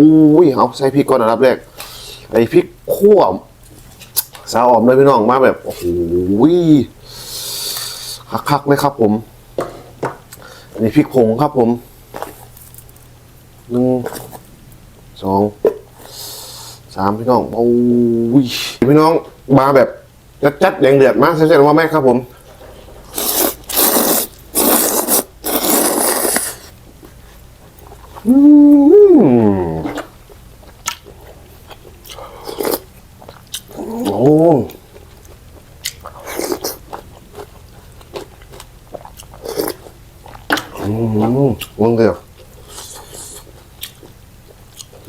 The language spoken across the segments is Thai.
อ้ยเอาใส่พริกก่อนนะรับแรกไอ้พริกขั่วสาวออมเลยพี่น้องมาแบบโอ้โหคักๆเลยครับผมอันนี้พริกผงครับผมหนึ่งสองสามพี่น้องโอ้ยพี่น้องมาแบบจัดๆแดงเดือดมากใช่ๆว่าแม่ครับผม โอ้อืมวงเดียว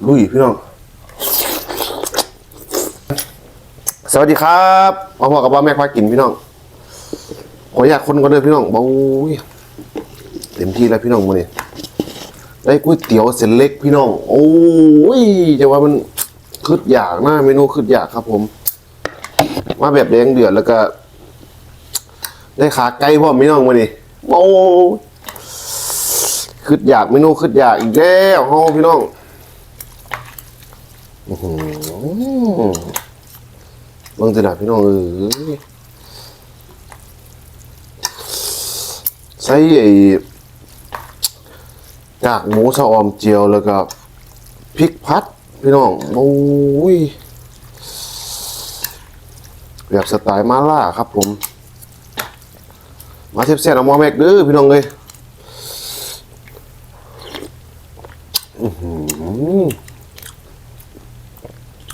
ลุยพี่น้อง สวัสดีครับมาพอกับว่าแม่ควายกินพี่น้อง ขออยากคนก็เด้อพี่น้องเบาเต็มที่แล้วพี่น้องมื้อนี้ได้ก๋วยเตี๋ยวเส้นเล็กพี่น้อง โอ้ยจะว่ามันคืดอยากหนะเมนูคืดอยากครับผม มาแบบแดงเดือดแล้วก็ ได้ขาไก่พร้อมพี่น้องมาดิโอ้คืดอยากเมนูคืดอยากอีกแล้วเฮาพี่น้องอื้อหือเบิ่งจะหนาพี่น้องเอ้ยใส่ไอ้กากหมูสะออมเจียวแล้วก็พริกพัดพี่น้องโอ้ย แบบสไตล์มาล่าครับผม มาเทียบเสียนเอามอแม็กเด้อพี่น้องเลยอื้อหือ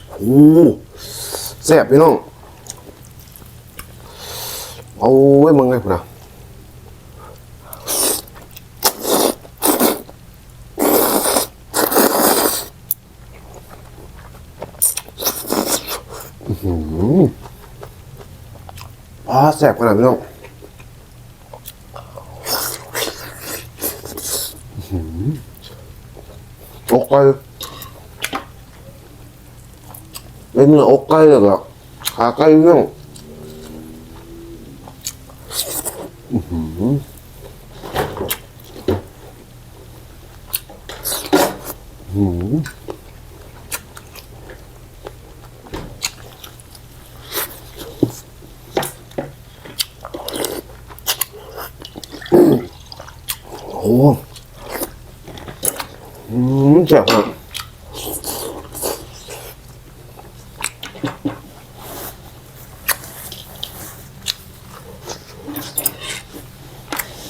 โอ้แซ่บพี่น้อง เอาไว้มึงไงพุ่นนะอ่าแสบขนาดพี่น้องอื้อหืออกไก่เป็นเนื้ออกไก่เลยอะขาไก่พี่น้องอื้อ ออื้อหือโอ้อืมแซ่บมาก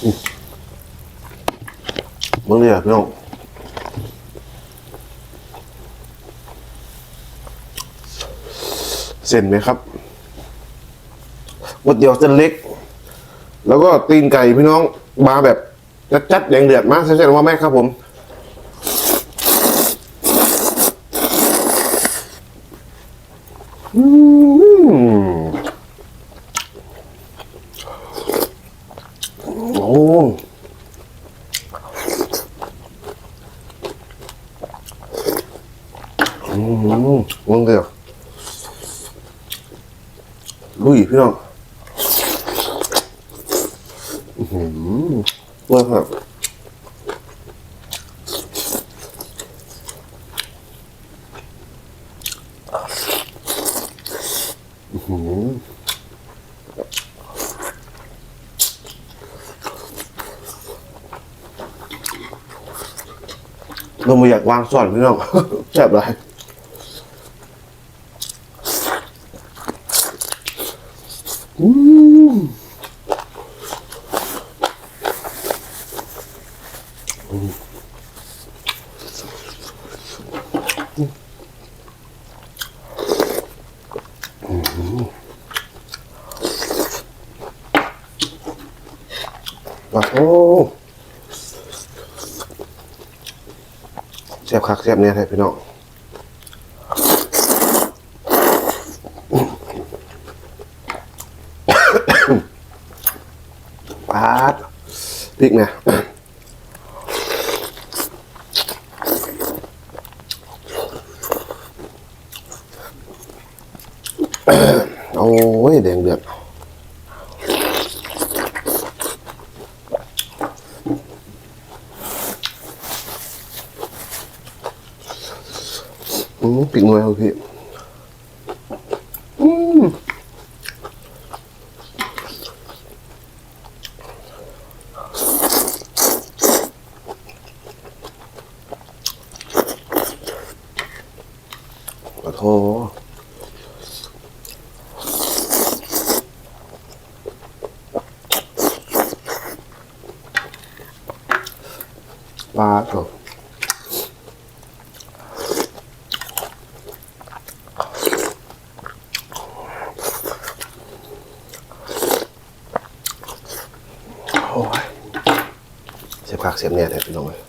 อืมเมื่อไหร่พี่น้องเส้นไหมครับก๋วยเตี๋ยวเส้นเล็ก แล้วก็ตีนไก่พี่น้องมาแบบ จัดๆแดงเดือดมากใช่ไหมว่าแม่ครับผม อืมโอ้อืมวงเดียวลุยพี่น้องอืม ว่าครับอื้อหือเราไม่อยากวางสอนพี่น้องแซ่บเลย โอ้แซ่บคักแซ่บเนี่ยแท้พี่น้องปาดพริกเนี่ย โอ้ยแดงเดือดออืมปิดหน่วยครับพี่อืมขอโทษปลาตัว โอ้ยเสียบ คักเสียบเนี่ยเลยพี่น้องเลย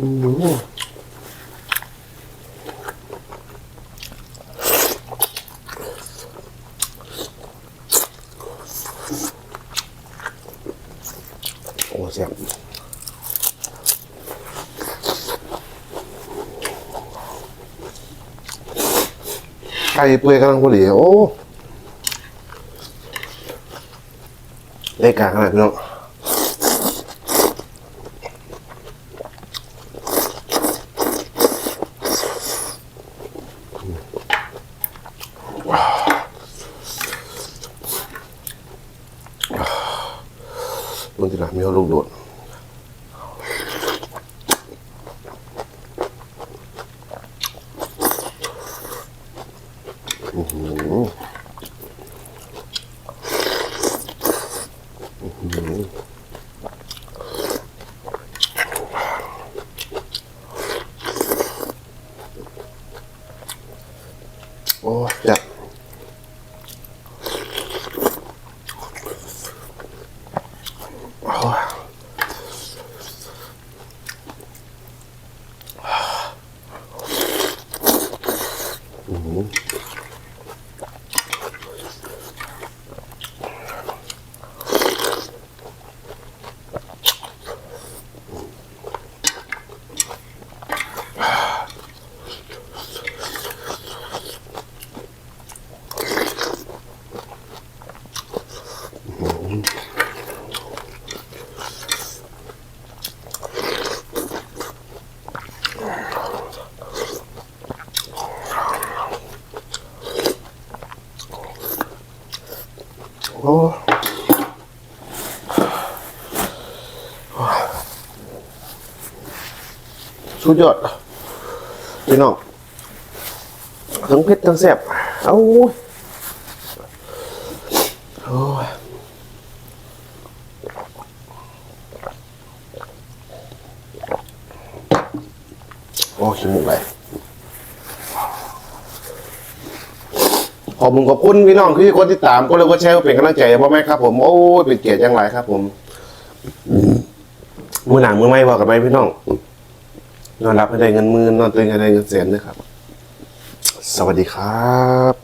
อืมโอ้เสียบไก่เปื่อยกำลังพอดีโอ้ได้กลางขนาดพี่น้อง มันจะหนามีเอาลูกโดดอื้อหืออื้อหือโอ้ยจับโอ้ย โอ้ สุดยอดพี่น้องทั้งเผ็ดทั้งแซ่บเอ้าโอ้ยโอ้ขี้มูกไหลขอบคุณขอบคุณพี่น้องที่คนที่ตามก็เลยก็แชร์เป็นกำลังใจพ่อแม่ครับ ผมโอ้ยเป็นเกียรติจังไรครับ ผมมือหนังมือไม่ว่ากันไหมพี่น้อง นอนรับให้ได้เงินหมื่นนอนตื่นให้ได้เงินแสนนะครับ สวัสดีครับ